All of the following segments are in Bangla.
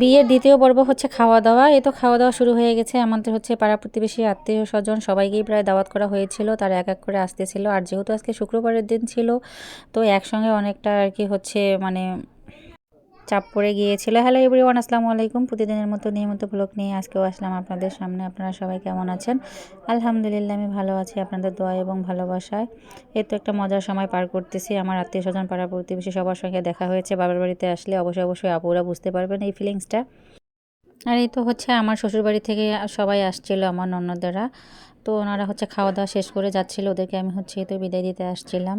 বিয়ের দ্বিতীয় পর্ব হচ্ছে খাওয়া দাওয়া এ তো খাওয়া দাওয়া শুরু হয়ে গেছে। আমাদের হচ্ছে পাড়া প্রতিবেশী, আত্মীয় স্বজন সবাইকেই প্রায় দাওয়াত করা হয়েছিল। তারা এক এক করে আসতেছিল। আর যেহেতু আজকে শুক্রবারের দিন ছিল, তো একসঙ্গে অনেকটা আর কি হচ্ছে মানে চাপ পড়ে গিয়েছিল। হ্যালো এভরিওয়ান আসসালামু আলাইকুম। প্রতিদিনের মতো নিয়মিত ব্লগ নিয়ে আজকেও আসলাম আপনাদের সামনে। আপনারা সবাই কেমন আছেন? আলহামদুলিল্লাহ, আমি ভালো আছি আপনাদের দোয়া এবং ভালোবাসায়। এই তো একটা মজার সময় পার করতেছি। আমার আত্মীয় স্বজন পাড়া প্রতিবেশী সবার সঙ্গে দেখা হয়েছে। বাবার বাড়িতে আসলে অবশ্যই অবশ্যই আপুরা বুঝতে পারবেন এই ফিলিংসটা আর এই তো হচ্ছে আমার শ্বশুরবাড়ি থেকে সবাই আসছিল, আমার ননদেরা। তো ওনারা হচ্ছে খাওয়া দাওয়া শেষ করে যাচ্ছিল। ওদেরকে আমি হচ্ছে তো বিদায় দিতে আসছিলাম।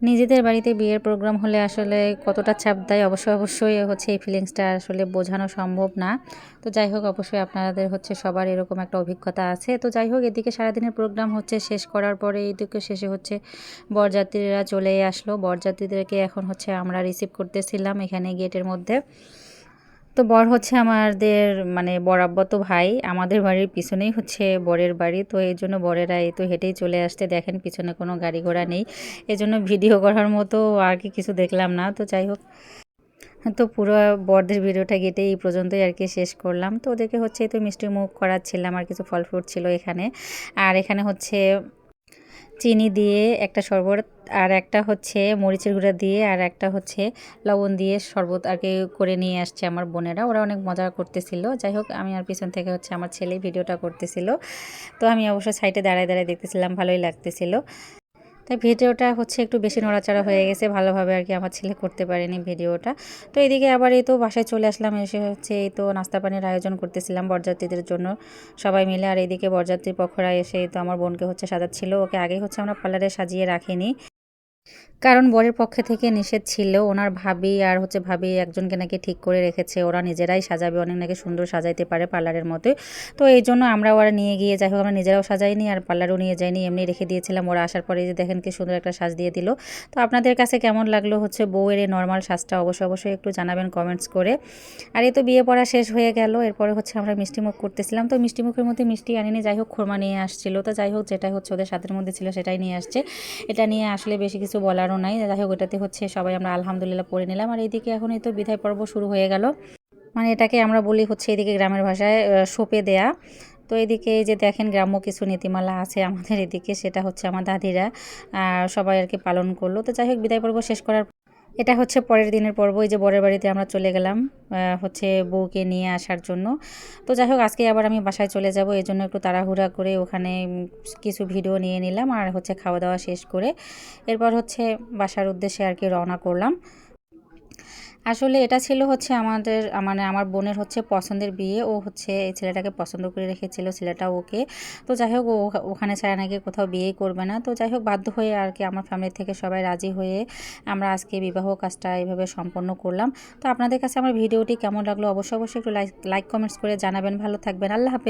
নিজেদের বাড়িতে বিয়ের প্রোগ্রাম হলে আসলে কতটা চাপ দেয়? অবশ্যই অবশ্যই হচ্ছে এই ফিলিংসটা আসলে বোঝানো সম্ভব না। তো যাই হোক, অবশ্যই আপনাদের হচ্ছে সবার এরকম একটা অভিজ্ঞতা আছে। তো যাই হোক, এদিকে সারাদিনের প্রোগ্রাম হচ্ছে শেষ করার পরে এইদিকে শেষে হচ্ছে বরযাত্রীরা চলে আসলো। বরযাত্রীদেরকে এখন হচ্ছে আমরা রিসিভ করতেছিলাম এখানে গেটের মধ্যে। তো বর হচ্ছে আমাদের মানে বরাব্বর তো ভাই, আমাদের বাড়ির পিছনেই হচ্ছে বরের বাড়ি। তো এই জন্য বরেরা এই তো হেঁটেই চলে আসতে দেখেন পিছনে কোনো গাড়ি ঘোড়া নেই। এই জন্য ভিডিও করার মতো আর কি কিছু দেখলাম না। তো যাই হোক, তো পুরো বরদের ভিডিওটা গেটে এই পর্যন্তই আর কি শেষ করলাম। তো ওদেরকে হচ্ছে তো মিষ্টি মুখ করাচ্ছিলাম, আর কিছু ফল ফ্রুট ছিল এখানে। আর এখানে হচ্ছে চিনি দিয়ে একটা শরবত আর একটা হচ্ছে মরিচের গুঁড়া দিয়ে আর একটা হচ্ছে লবণ দিয়ে শরবত আর কি করে নিয়ে আসছে আমার বোনেরা। ওরা অনেক মজা করতেছিল। যাই হোক, আমি আর পিছন থেকে হচ্ছে আমার ছেলে ভিডিওটা করতেছিল। তো আমি অবশ্য সাইডে দাঁড়ায় দাঁড়ায় দেখতেছিলাম, ভালোই লাগতেছিল। তাই ভিডিওটা হচ্ছে একটু বেশি নড়াচড়া হয়ে গেছে, ভালোভাবে আর কি আমার ছেলে করতে পারেনি ভিডিওটা। তো এদিকে আবার এই তো বাসায় চলে আসলাম, এসে হচ্ছে এই তো নাস্তা পানির আয়োজন করতেছিলাম বরযাত্রীদের জন্য সবাই মিলে। আর এদিকে বরযাত্রী পক্ষরা এসে তো আমার বোনকে হচ্ছে সাজাচ্ছিল, ওকে আগেই হচ্ছে আমরা পার্লারে সাজিয়ে রাখিনি। কারণ বরের পক্ষে থেকে নিষেধ ছিল, ওনার ভাবি আর হচ্ছে ভাবি একজনকে নাকি ঠিক করে রেখেছে, ওরা নিজেরাই সাজাবে, অনেক নাকি সুন্দর সাজাইতে পারে পার্লারের মতোই তো এই জন্য আমরা ওরা নিয়ে গিয়ে, যাই হোক, আমরা নিজেরাও সাজাইনি আর পার্লারও নিয়ে যাইনি, এমনি রেখে দিয়েছিলাম, ওরা আসার পরে যে দেখেন কি সুন্দর একটা সাজ দিয়ে দিল। তো আপনাদের কাছে কেমন লাগল হচ্ছে বউয়ের এই নর্মাল সাজটা? অবশ্যই অবশ্যই একটু জানাবেন কমেন্টস করে। আর এই তো বিয়ে পড়া শেষ হয়ে গেল, এরপরে হচ্ছে আমরা মিষ্টি মুখ করতেছিলাম। তো মিষ্টি মুখের মধ্যে মিষ্টি আনিনি, যাই হোক, খোরমা নিয়ে আসছিল। তো যাই হোক যেটা হচ্ছে ওদের সাথের মধ্যে ছিল সেটাই নিয়ে আসছে। এটা নিয়ে আসলে বেশি কিছু বলারও নাই। যাই হোক ওটাতে হচ্ছে সবাই আমরা আলহামদুলিল্লাহ পড়ে নিলাম। আর এইদিকে এখন এই তো বিদায় পর্ব শুরু হয়ে গেল। মানে এটাকে আমরা বলি হচ্ছে এদিকে গ্রামের ভাষায় সোপে দেয়া। তো এদিকে যে দেখেন, গ্রাম্য কিছু নীতিমালা আছে আমাদের এদিকে, সেটা হচ্ছে আমার দাদিরা সবাই আর কি পালন করল। তো যাই হোক, বিদায় পর্ব শেষ করার এটা হচ্ছে পরের দিনের পর্ব, এই যে বরের বাড়িতে আমরা চলে গেলাম হচ্ছে বউকে নিয়ে আসার জন্য। তো যাই হোক, আজকে আবার আমি বাসায় চলে যাব, এই জন্য একটু তাড়াহুড়া করে ওখানে কিছু ভিডিও নিয়ে নিলাম আর হচ্ছে খাওয়া দাওয়া শেষ করে এরপর হচ্ছে বাসার উদ্দেশ্যে আর কি রওনা করলাম। আসলে এটা ছিল হচ্ছে আমাদের মানে আমার বোনের হচ্ছে পছন্দের বিয়ে। ও হচ্ছে ছেলেটাকে পছন্দ করে রেখেছিল, ছেলেটা ওকে। তো যাই হোক ওখানে ছাড়া নাকি কোথাও বিয়েই করবে না। তো যাই হোক, বাধ্য হয়ে আর কি আমার ফ্যামিলি থেকে সবাই রাজি হয়ে আমরা আজকে বিবাহ কাজটা এইভাবে সম্পন্ন করলাম। তো আপনাদের কাছে আমার ভিডিওটি কেমন লাগল? অবশ্যই অবশ্যই একটু লাইক লাইক কমেন্টস করে জানাবেন। ভালো থাকবেন। আল্লাহ হাফেজ।